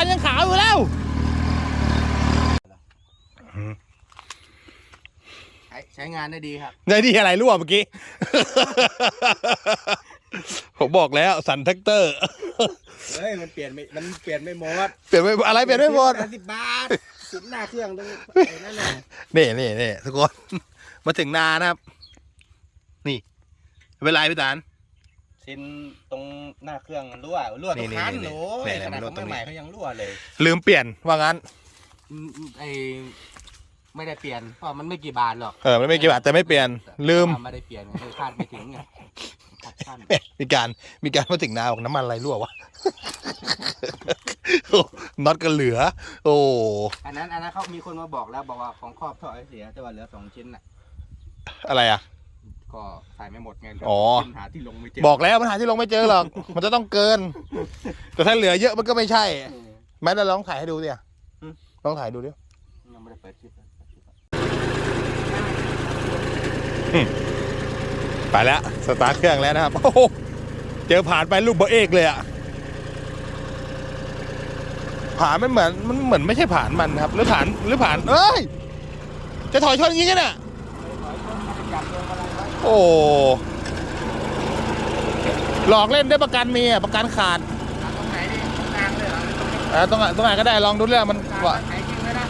วันยังขาวอยู่แล้วใช้ใช้งานได้ดีครับในที่อะไรรั่วเมื่อกี้ ผมบอกแล้วสันแท็กเตอร์ เฮ้ยมันเปลี่ยนไม่ มันเปลี่ยนไม่หมด เปลี่ยนไปอะไรเปลี่ยนไม่หมดสิบบาทสิบหน้าเครื่องตรงไอ้นั่นแหละนี่นี่นี่ทุกคน มาถึงนานะครับ นี่ไม่เป็นไรพี่ตาล ซินตรงหน้าเครื่องมันรั่วรั่วตรงคันนี่นี่นี่โอ้ยนี่ขนาดมันรั่วของตรงนี้ ใหม่ๆเขายังรั่วเลยลืมเปลี่ยนว่างั้นอืมไอไม่ได้เปลี่ยนเพราะมันไม่กี่บาทหรอกเออมันไม่กี่บาทแต่ไม่เปลี่ยน ลืม ไม่ได้เปลี่ยนไงคือคาดไม่ถึงไงคาดขั้นมีการมีการมาถึงนาบอกน้ำมันอะไรรั่ววะ โอ้น็อตก็เหลือ โอ้อันนั้นอันนั้นเขามีคนมาบอกแล้วบอกว่าของครอบท่อไอเสียแต่ว่าเหลือสองชิ้นน่ะอะไรอะก็ใส่ ไม่หมดไงอ๋อชิ้นหาที่ลงไม่เจอบอกแล้วปัญหาที่ลงไม่เจอหรอก มันจะต้องเกิน แต่ถ้าเหลือเยอะมันก็ไม่ใช่ เออ แม้แต่ลองถ่ายให้ดูดิอะอืม ลองถ่ายดูดิยังไม่ได้เปิดคลิปเลยเปิดคลิปก่อนไปแล้วสตาร์ทเครื่องแล้วนะครับ โอ้โหเจอผ่านไปลูกเบอร์เอกเลยอะผ่านมันเหมือนมันเหมือนไม่ใช่ผ่านมันครับ หรือผ่านหรือผ่านเอ้ย จะถอยชนอย่างงี้กันน่ะ จับลงอะไรไว้ โอ้ หลอกเล่นได้ประกันมีอะประกันขาดตัดตรงไหนดิตรงกลางเลยเหรอตรงนี้เออตรงไหนตรงไหนก็ได้ลองดูเรื่องมันกลางว่าถ่ายจริงเลยนะ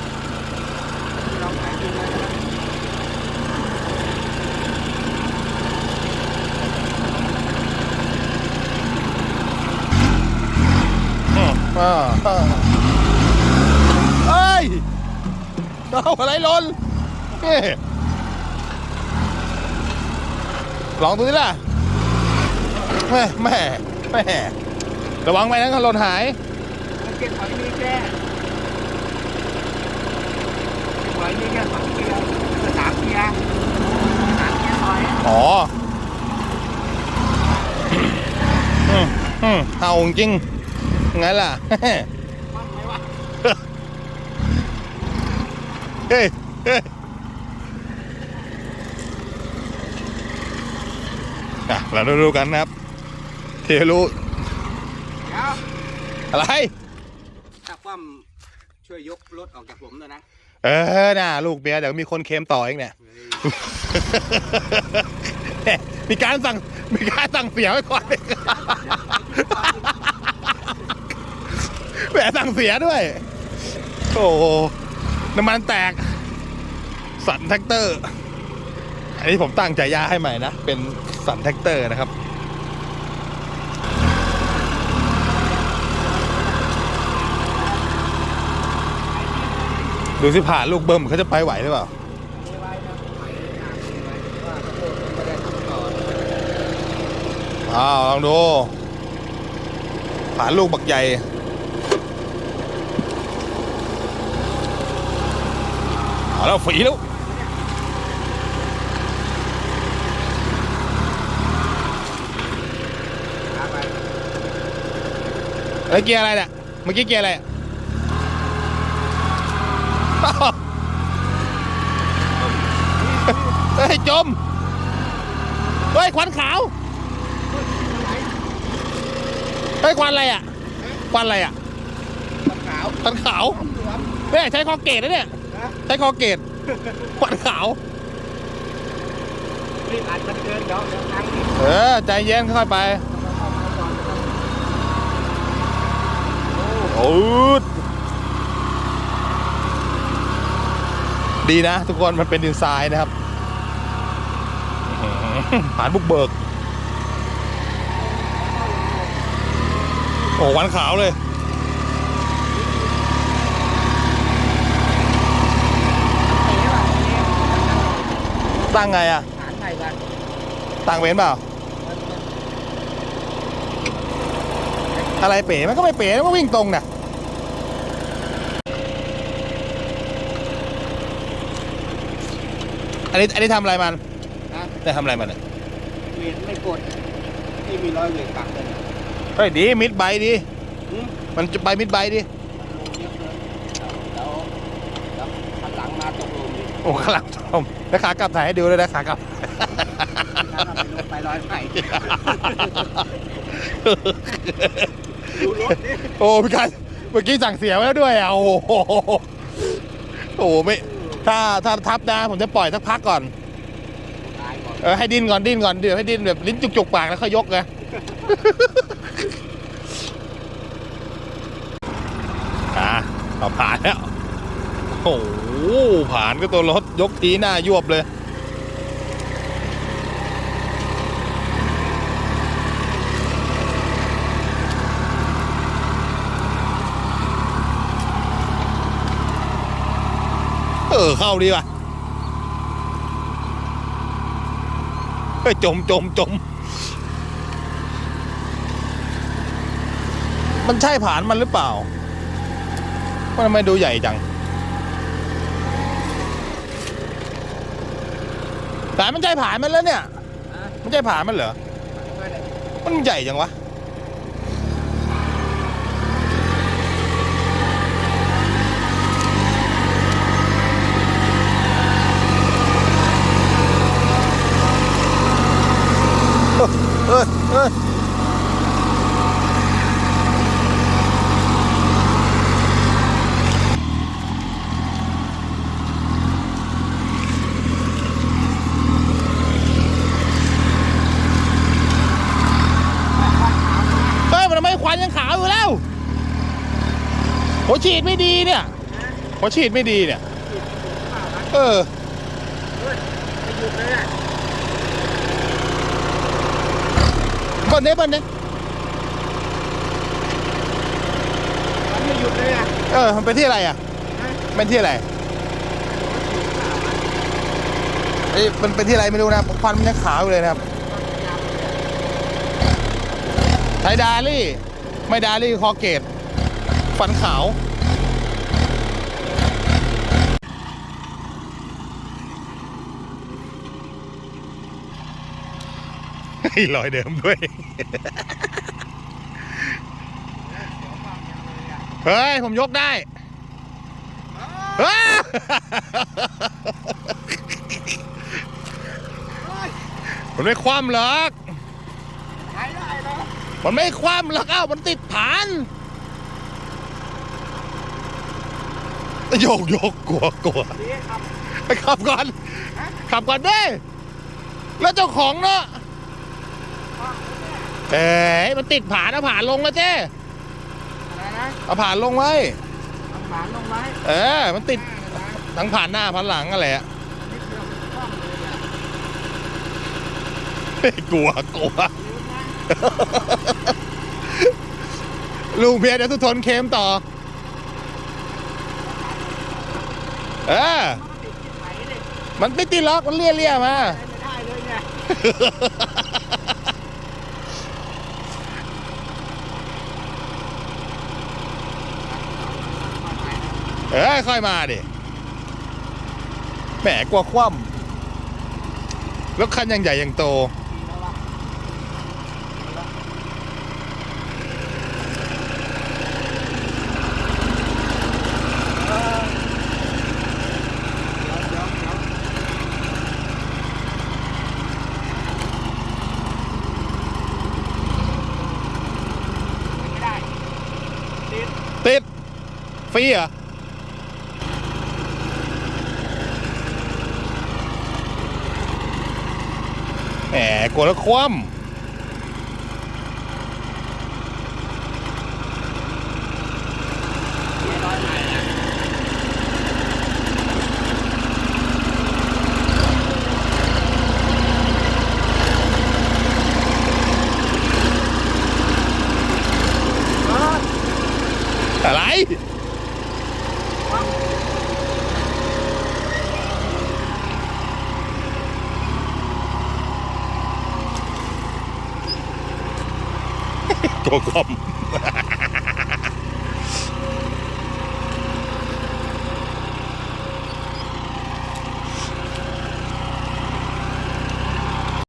ลองถ่ายจริงเลยนะอืมอ่าอ่าเอ้ยเอาอะไรหล่นเฮ้ ลองดูสิล่ะแม่แม่แม่ระวังไปนะหล่นหายมันเก็บหอยมีแค่เก็บหอยมีแค่สองเกียร์เออสามเกียร์สามเกียร์หอยอ๋ออืมอืมเอาจริงไงล่ะมันไหมวะเฮ้ยเฮ้ย อะเราดูกันนะครับที่รู้เดี๋ยวอะไรถ้าคว่ำช่วยยกรถออกจากผมด้วยนะ เออน่ะลูกเมียเดี๋ยวมีคนเค็มต่อเองเนี่ย มีการสั่งมีการสั่งเสียไว้ก่อนแหมสั่งเสียด้วย โอ้โหน้ำมันแตก สันแท็กเตอร์ อันนี้ผมตั้งใจยาให้ใหม่นะ เป็น สันแท็กเตอร์นะครับดูสิผ่านลูกเบิ้มเขาจะไปไหวหรือเปล่าอ้าวลองดู ผ่านลูกบักใหญ่เอาแล้วฝีแล้ว เอ้ยเกียร์อะไรเนี่ยเมื่อกี้เกียร์อะไรอะอ้าวเฮ้ยจมเฮ้ยควันขาวเฮ้ยควันอะไรอะควันอะไรอะขาวควันขาวเหลือมเนี่ยใช้คอเกตนะเนี่ยนะใช้คอเกตควันขาวรีบอัดมันเกินเดี๋ยวเดี๋ยวพังอีกเออใจเย็นค่อยๆไป อ้ดดีนะ ทุกคนมันเป็นดินทรายนะครับผ่านบุกเบิก โอ้วันขาวเลยตั้งไงอะหาไทยกันตั้งเว้นเปล่า อะไรเป๋มันก็ไม่เป๋มันก็วิ่งตรงน่ะ อั นนี้อันนี้ทำอะไรมันนะจะทำอะไรมันอะเวียนไม่กดไม่มีรอยเวียนปักเลยนะเฮ้ยดีมิดไบดีหืมมันจะไปมิดไบดีลงเยอะเลยแล้วแล้วข้างหลังมาตกลงดิโอ้ข้างหลังชมแล้วขากลับถ่ายให้ดูเลยนะขากลับ ถ้าเราไปลงไปร้อยไผ่ดูรถดิ โอ้พี่การรเมื่อกี้สั่งเสียไว้แล้วด้วยอะโอ้โหโอ้โหไม่ ถ้าถ้าทับนะผมจะปล่อยสักพักก่อนตายก่อน เออให้ดิ้นก่อนดิ้นก่อนเดี๋ยวให้ดิ้นแบบลิ้นจุกๆปากแล้วค่อยยกไงอะเอาผ่านแล้ว โอ้โหผ่านก็ตัวรถยกทีหน้ายวบเลย เออเข้าดีว่ะเฮ้ยจมจมจมมันใช่ผ่านมันหรือเปล่ามันทำไมดูใหญ่จังแต่มันใช่ผานมันแล้วเนี่ย มันใช่ผานมันเหรอ มันใหญ่จังวะ เอ้ยเอ้ยเฮ้ยมันทำไมควันยังขาวอยู่แล้ว หัวฉีดไม่ดีเนี่ยหัวฉีดไม่ดีเนี่ย เออไม่หยุดเลยอะเบิ้ลเนี้เบิ้ลเนี้มันไม่หยุดเลยอะเออมันเป็นที่อะไรอะเป็นที่อะไรเอ้ยมันเป็นที่อะไรไม่รู้นะควันมันยังขาวอยู่เลยนะครับไทยดารี่ ไม่ดารี่คอเกต ฟันขาวให้รอยเดิมด้วย เฮ้ย ผมยกได้เฮ้ยมันไม่คว่ำหรอกมันไม่คว่ำหรอกอ้าวมันติดผาน โยกโยกกลัวกลัวดีครับไปขับก่อน ขับก่อนเด้ แล้วเจ้าของเนาะเอ้ยมันติดผานเอาผานลงแล้วเจ้อะไรนะเอาผานลงไว้ทำหมานลงไว้ เออ มันติดทั้งผ่านหน้าผ่านหลังอะไรอะนิดเดียวมันคล่องเลยอะเฮ้ยกลัวกลัวลืมนะลุงเพียรเดี๋ยวทุกทนเค็มต่อ เออมันไม่ติดล็อกมันเลี่ยเลี่ยมาได้เลยเนี่ยเออค่อยมาดิแหมกลัวคว่ำรถคันยังใหญ่ยังโต ติดฟรีเหรอแหมกลัวแล้วคว่ำ เสียร้อยใหม่นะ อะไร ตัวคว่ำ